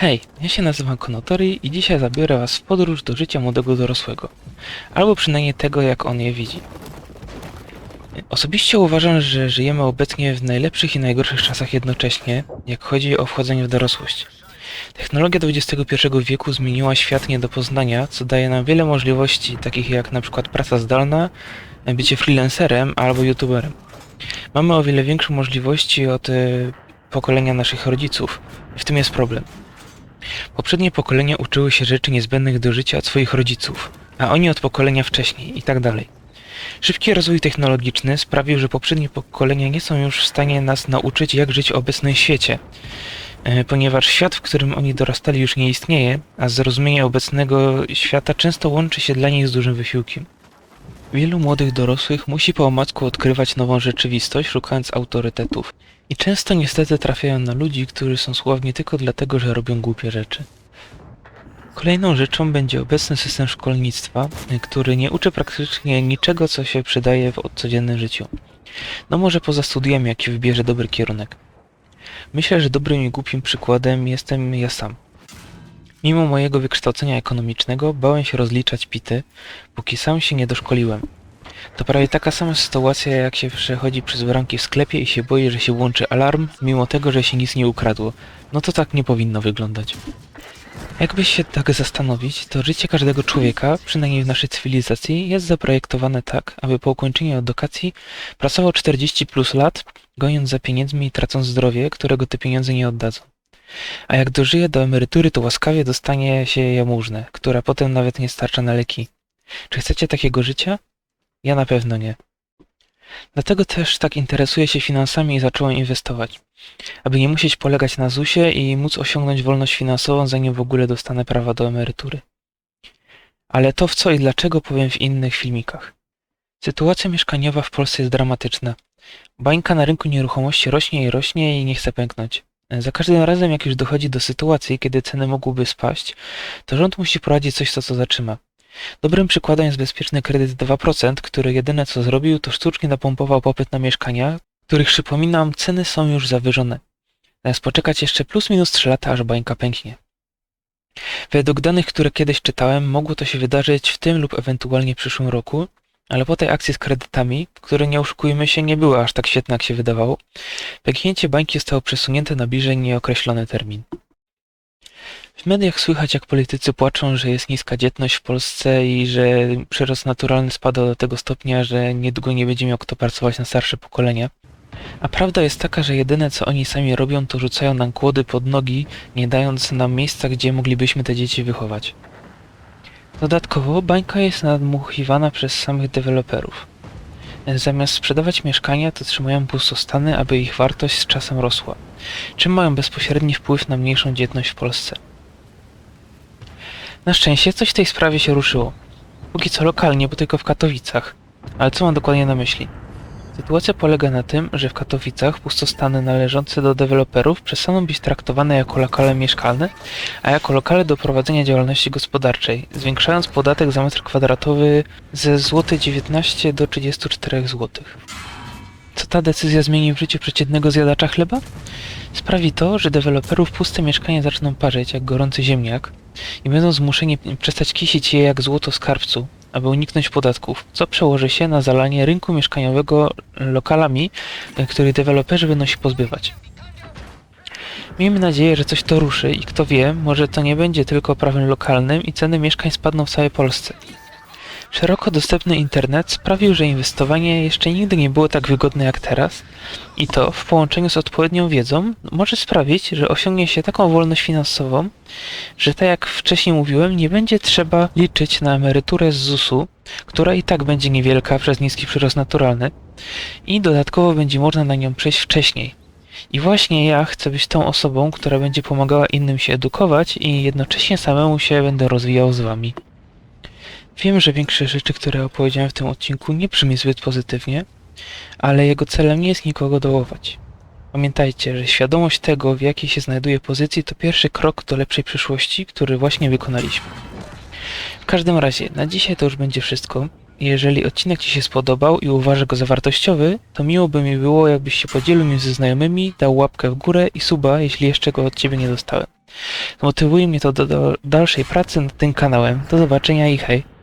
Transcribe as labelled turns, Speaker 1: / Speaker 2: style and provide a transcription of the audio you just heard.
Speaker 1: Hej, ja się nazywam Konotori i dzisiaj zabiorę was w podróż do życia młodego dorosłego. Albo przynajmniej tego, jak on je widzi. Osobiście uważam, że żyjemy obecnie w najlepszych i najgorszych czasach jednocześnie, jak chodzi o wchodzenie w dorosłość. Technologia XXI wieku zmieniła świat nie do poznania, co daje nam wiele możliwości, takich jak przykład praca zdalna, bycie freelancerem albo youtuberem. Mamy o wiele większe możliwości od e, pokolenia naszych rodziców. W tym jest problem. Poprzednie pokolenia uczyły się rzeczy niezbędnych do życia od swoich rodziców, a oni od pokolenia wcześniej i tak dalej. Szybki rozwój technologiczny sprawił, że poprzednie pokolenia nie są już w stanie nas nauczyć, jak żyć w obecnym świecie, e, ponieważ świat, w którym oni dorastali, już nie istnieje, a zrozumienie obecnego świata często łączy się dla nich z dużym wysiłkiem. Wielu młodych dorosłych musi po omacku odkrywać nową rzeczywistość, szukając autorytetów. I często niestety trafiają na ludzi, którzy są sławni tylko dlatego, że robią głupie rzeczy. Kolejną rzeczą będzie obecny system szkolnictwa, który nie uczy praktycznie niczego, co się przydaje w codziennym życiu. No może poza studiami, jaki wybierze dobry kierunek. Myślę, że dobrym i głupim przykładem jestem ja sam. Mimo mojego wykształcenia ekonomicznego bałem się rozliczać pity, póki sam się nie doszkoliłem. To prawie taka sama sytuacja, jak się przechodzi przez bramki w sklepie i się boi, że się włączy alarm, mimo tego, że się nic nie ukradło. No to tak nie powinno wyglądać. Jakby się tak zastanowić, to życie każdego człowieka, przynajmniej w naszej cywilizacji, jest zaprojektowane tak, aby po ukończeniu edukacji pracował 40 plus lat, goniąc za pieniędzmi i tracąc zdrowie, którego te pieniądze nie oddadzą. A jak dożyje do emerytury, to łaskawie dostanie się jałmużnę, która potem nawet nie starcza na leki. Czy chcecie takiego życia? Ja na pewno nie. Dlatego też tak interesuję się finansami i zacząłem inwestować. Aby nie musieć polegać na ZUSie i móc osiągnąć wolność finansową, zanim w ogóle dostanę prawa do emerytury. Ale to w co i dlaczego powiem w innych filmikach. Sytuacja mieszkaniowa w Polsce jest dramatyczna. Bańka na rynku nieruchomości rośnie i rośnie i nie chce pęknąć. Za każdym razem, jak już dochodzi do sytuacji, kiedy ceny mogłyby spaść, to rząd musi prowadzić coś, co to zatrzyma. Dobrym przykładem jest bezpieczny kredyt 2%, który jedyne co zrobił, to sztucznie napompował popyt na mieszkania, których przypominam, ceny są już zawyżone. Zamiast poczekać jeszcze plus minus 3 lata, aż bańka pęknie. Według danych, które kiedyś czytałem, mogło to się wydarzyć w tym lub ewentualnie przyszłym roku, ale po tej akcji z kredytami, które nie oszukujmy się, nie były aż tak świetne, jak się wydawało, pęknięcie bańki zostało przesunięte na bliżej nieokreślony termin. W mediach słychać, jak politycy płaczą, że jest niska dzietność w Polsce i że przyrost naturalny spada do tego stopnia, że niedługo nie będzie miał kto pracować na starsze pokolenia. A prawda jest taka, że jedyne co oni sami robią, to rzucają nam kłody pod nogi, nie dając nam miejsca, gdzie moglibyśmy te dzieci wychować. Dodatkowo bańka jest nadmuchiwana przez samych deweloperów. Zamiast sprzedawać mieszkania, to trzymają pustostany, aby ich wartość z czasem rosła, czym mają bezpośredni wpływ na mniejszą dzietność w Polsce. Na szczęście coś w tej sprawie się ruszyło. Póki co lokalnie, bo tylko w Katowicach. Ale co mam dokładnie na myśli? Sytuacja polega na tym, że w Katowicach pustostany należące do deweloperów przestaną być traktowane jako lokale mieszkalne, a jako lokale do prowadzenia działalności gospodarczej, zwiększając podatek za metr kwadratowy ze złoty 19 do 34 zł. Co ta decyzja zmieni w życiu przeciętnego zjadacza chleba? Sprawi to, że deweloperów puste mieszkania zaczną parzyć jak gorący ziemniak i będą zmuszeni przestać kisić je jak złoto skarbcu, aby uniknąć podatków, co przełoży się na zalanie rynku mieszkaniowego lokalami, których deweloperzy będą się pozbywać. Miejmy nadzieję, że coś to ruszy i kto wie, może to nie będzie tylko prawem lokalnym i ceny mieszkań spadną w całej Polsce. Szeroko dostępny internet sprawił, że inwestowanie jeszcze nigdy nie było tak wygodne jak teraz i to w połączeniu z odpowiednią wiedzą może sprawić, że osiągnie się taką wolność finansową, że tak jak wcześniej mówiłem, nie będzie trzeba liczyć na emeryturę z ZUS-u, która i tak będzie niewielka przez niski przyrost naturalny i dodatkowo będzie można na nią przejść wcześniej. I właśnie ja chcę być tą osobą, która będzie pomagała innym się edukować i jednocześnie samemu się będę rozwijał z wami. Wiem, że większe rzeczy, które opowiedziałem w tym odcinku nie brzmi zbyt pozytywnie, ale jego celem nie jest nikogo dołować. Pamiętajcie, że świadomość tego, w jakiej się znajduje pozycji, to pierwszy krok do lepszej przyszłości, który właśnie wykonaliśmy. W każdym razie, na dzisiaj to już będzie wszystko. Jeżeli odcinek Ci się spodobał i uważasz go za wartościowy, to miło by mi było, jakbyś się podzielił nim ze znajomymi, dał łapkę w górę i suba, jeśli jeszcze go od Ciebie nie dostałem. Motywuje mnie to do, do dalszej pracy nad tym kanałem. Do zobaczenia i hej.